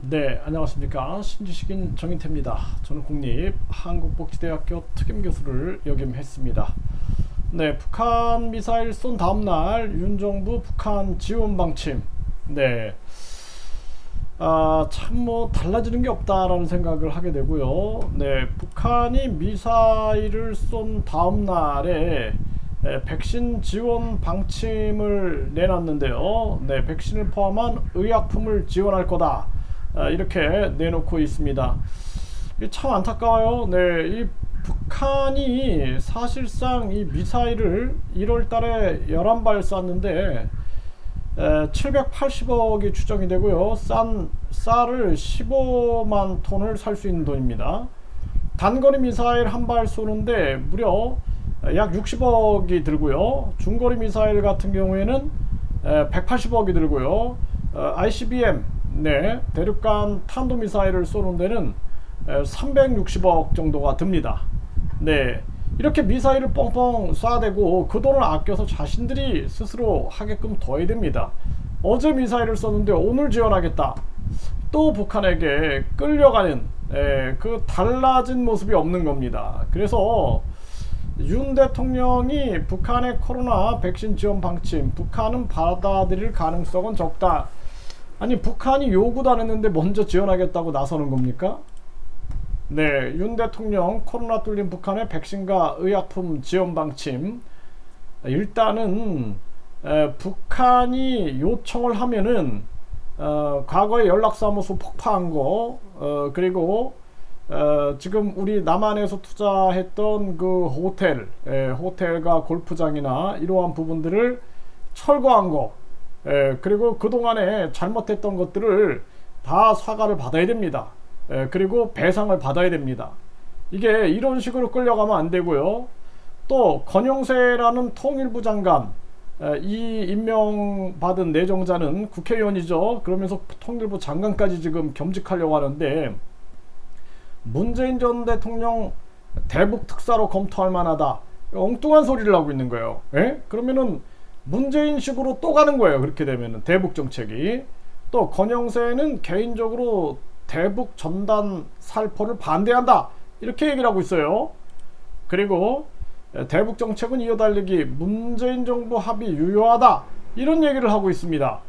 네, 안녕하십니까. 신지식인 정인태입니다. 저는 국립 한국복지대학교 특임교수를 역임했습니다. 네, 북한 미사일 쏜 다음날 윤정부 북한 지원 방침. 네. 아, 참 뭐 달라지는 게 없다라는 생각을 하게 되고요. 네, 북한이 미사일을 쏜 다음 날에 에, 백신 지원 방침을 내놨는데요. 네, 백신을 포함한 의약품을 지원할 거다. 아, 이렇게 내놓고 있습니다. 참 안타까워요. 네, 이 북한이 사실상 이 미사일을 1월 달에 11발 쐈는데 780억이 추정이 되고요. 싼 쌀을 15만 톤을 살 수 있는 돈입니다. 단거리 미사일 한 발 쏘는데 무려 약 60억이 들고요. 중거리 미사일 같은 경우에는 180억이 들고요. 어, ICBM 네, 대륙간 탄도 미사일을 쏘는 데는 360억 정도가 듭니다. 네. 이렇게 미사일을 뻥뻥 쏴대고 그 돈을 아껴서 자신들이 스스로 하게끔 둬야 됩니다. 어제 미사일을 쏘는데 오늘 지원하겠다. 또 북한에게 끌려가는 에, 그 달라진 모습이 없는 겁니다. 그래서 윤 대통령이 북한의 코로나 백신 지원 방침, 북한은 받아들일 가능성은 적다. 아니 북한이 요구도 안 했는데 먼저 지원하겠다고 나서는 겁니까? 네, 윤 대통령 코로나 뚫린 북한의 백신과 의약품 지원 방침 일단은 에, 북한이 요청을 하면은 어, 과거에 연락사무소 폭파한 거 어, 그리고 어, 지금 우리 남한에서 투자했던 그 호텔, 에, 호텔과 골프장이나 이러한 부분들을 철거한 거 에, 그리고 그동안에 잘못했던 것들을 다 사과를 받아야 됩니다. 에, 그리고 배상을 받아야 됩니다. 이게 이런 식으로 끌려가면 안 되고요. 또 건영세라는 통일부 장관 에, 이 임명받은 내정자는 국회의원이죠. 그러면서 통일부 장관까지 지금 겸직하려고 하는데 문재인 전 대통령 대북 특사로 검토할 만하다. 엉뚱한 소리를 하고 있는 거예요. 에? 그러면은 문재인식으로 또 가는 거예요. 그렇게 되면은 대북 정책이 또 건영세는 개인적으로 대북 전단 살포를 반대한다. 이렇게 얘기를 하고 있어요. 그리고 대북 정책은 이어달리기 문재인 정부 합의 유효하다. 이런 얘기를 하고 있습니다.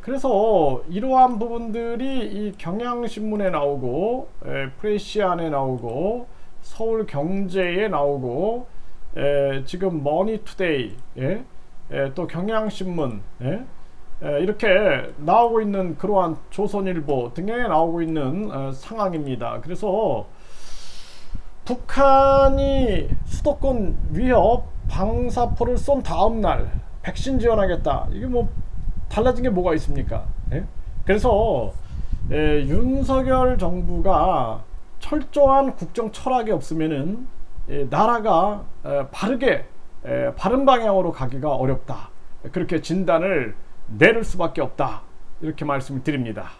그래서 이러한 부분들이 이 경향신문에 나오고 에, 프레시안에 나오고 서울경제에 나오고 에, 지금 머니투데이 예? 에, 또 경향신문 예? 에, 이렇게 나오고 있는 그러한 조선일보 등에 나오고 있는 어, 상황입니다. 그래서 북한이 수도권 위협 방사포를 쏜 다음 날 백신 지원하겠다. 이게 뭐 달라진 게 뭐가 있습니까? 예? 그래서 에, 윤석열 정부가 철저한 국정 철학이 없으면은 에, 나라가 에, 바르게 에, 바른 방향으로 가기가 어렵다. 그렇게 진단을 내릴 수밖에 없다. 이렇게 말씀을 드립니다.